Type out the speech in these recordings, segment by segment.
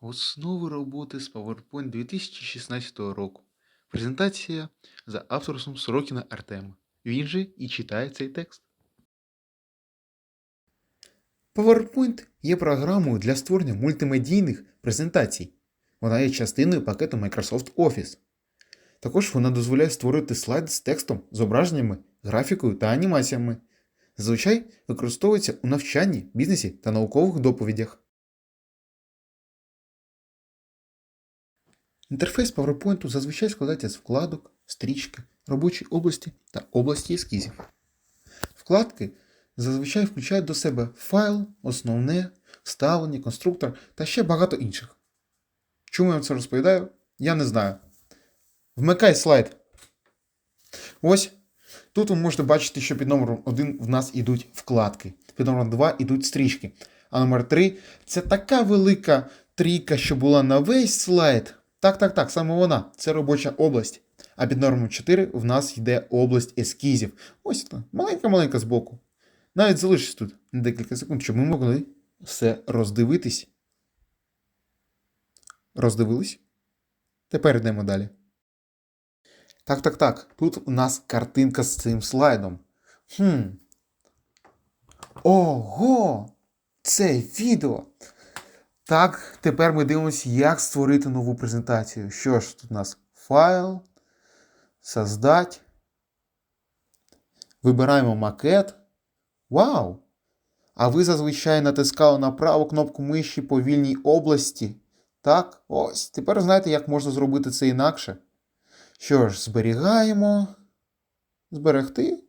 Основи роботи з PowerPoint 2016 року. Презентація за авторством Сорокіна Артема. Він же і читає цей текст. PowerPoint є програмою для створення мультимедійних презентацій. Вона є частиною пакету Microsoft Office. Також вона дозволяє створити слайд з текстом, зображеннями, графікою та анімаціями. Зазвичай використовується у навчанні, бізнесі та наукових доповідях. Інтерфейс PowerPoint зазвичай складається з вкладок, стрічки, робочої області та області ескізів. Вкладки зазвичай включають до себе файл, основне, вставлення, конструктор та ще багато інших. Чому я вам це розповідаю? Я не знаю. Вмикай слайд. Ось. Тут ви можете бачити, що під номером 1 в нас йдуть вкладки, під номером 2 йдуть стрічки. А номер 3 це така велика трійка, що була на весь слайд. Так, так, так, саме вона. Це робоча область. А під номером 4 в нас йде область ескізів. Ось та, маленька-маленька збоку. Навіть залишись тут на декілька секунд, щоб ми могли все роздивитись. Роздивились? Тепер йдемо далі. Так, так, так. Тут у нас картинка з цим слайдом. Хм. Ого! Це відео. Так, тепер ми дивимося, як створити нову презентацію. Що ж, тут у нас файл, создать. Вибираємо макет. Вау! А ви зазвичай натискали на праву кнопку миші по вільній області. Так, ось. Тепер знаєте, як можна зробити це інакше. Що ж, зберігаємо. Зберегти.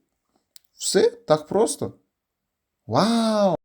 Все так просто. Вау!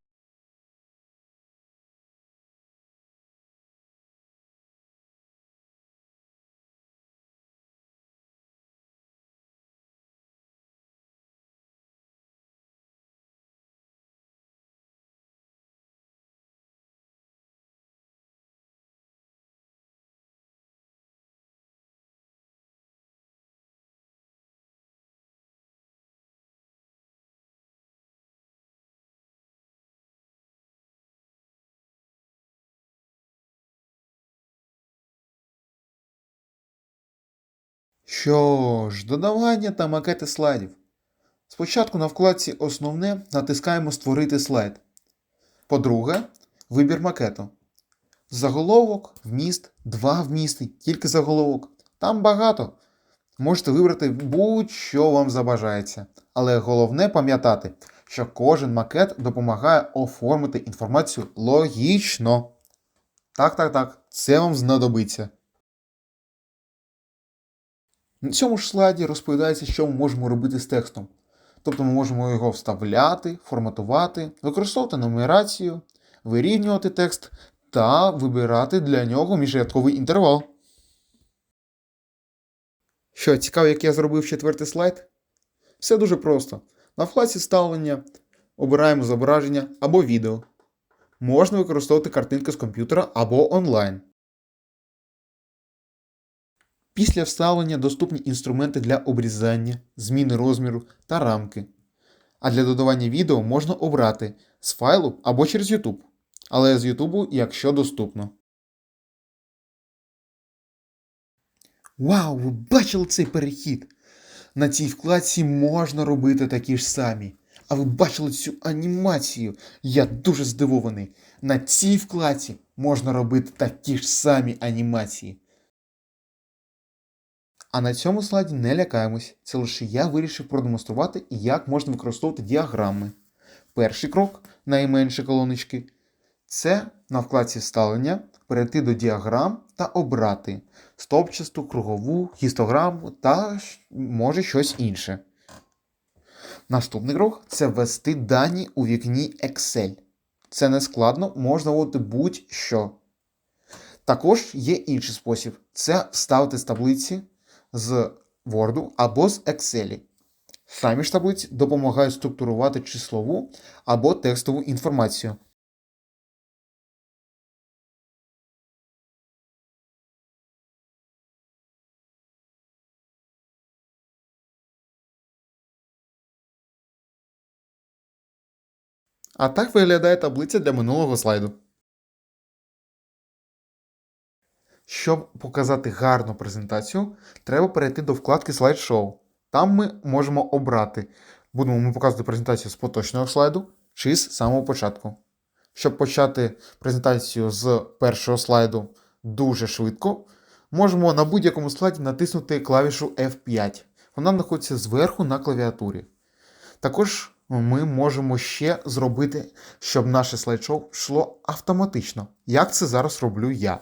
Що ж, додавання та макети слайдів. Спочатку на вкладці Основне натискаємо Створити слайд. По-друге, вибір макету. Заголовок, вміст, два вмісти, тільки заголовок. Там багато. Можете вибрати будь-що вам забажається. Але головне пам'ятати, що кожен макет допомагає оформити інформацію логічно. Так, так, так, це вам знадобиться. На цьому ж слайді розповідається, що ми можемо робити з текстом. Тобто ми можемо його вставляти, форматувати, використовувати нумерацію, вирівнювати текст та вибирати для нього міжрядковий інтервал. Що, цікаво, як я зробив четвертий слайд? Все дуже просто. На вкладці вставлення обираємо зображення або відео. Можна використовувати картинки з комп'ютера або онлайн. Після вставлення доступні інструменти для обрізання, зміни розміру та рамки. А для додавання відео можна обрати з файлу або через YouTube, але з YouTube, якщо доступно. Вау, ви бачили цей перехід? На цій вкладці можна робити такі ж самі. А ви бачили цю анімацію? Я дуже здивований. На цій вкладці можна робити такі ж самі анімації. А на цьому слайді не лякаємось. Це лише я вирішив продемонструвати, як можна використовувати діаграми. Перший крок найменші колоночки це на вкладці вставлення перейти до діаграм та обрати стовпчасту, кругову, гістограму та може щось інше. Наступний крок це ввести дані у вікні Excel. Це не складно, можна вводити будь-що. Також є інший спосіб це вставити з таблиці з Word або з Excel. Самі ж таблиці допомагають структурувати числову або текстову інформацію. А так виглядає таблиця для минулого слайду. Щоб показати гарну презентацію, треба перейти до вкладки слайд-шоу. Там ми можемо обрати, будемо ми показувати презентацію з поточного слайду чи з самого початку. Щоб почати презентацію з першого слайду дуже швидко, можемо на будь-якому слайді натиснути клавішу F5. Вона знаходиться зверху на клавіатурі. Також ми можемо ще зробити, щоб наше слайд-шоу йшло автоматично. Як це зараз роблю я.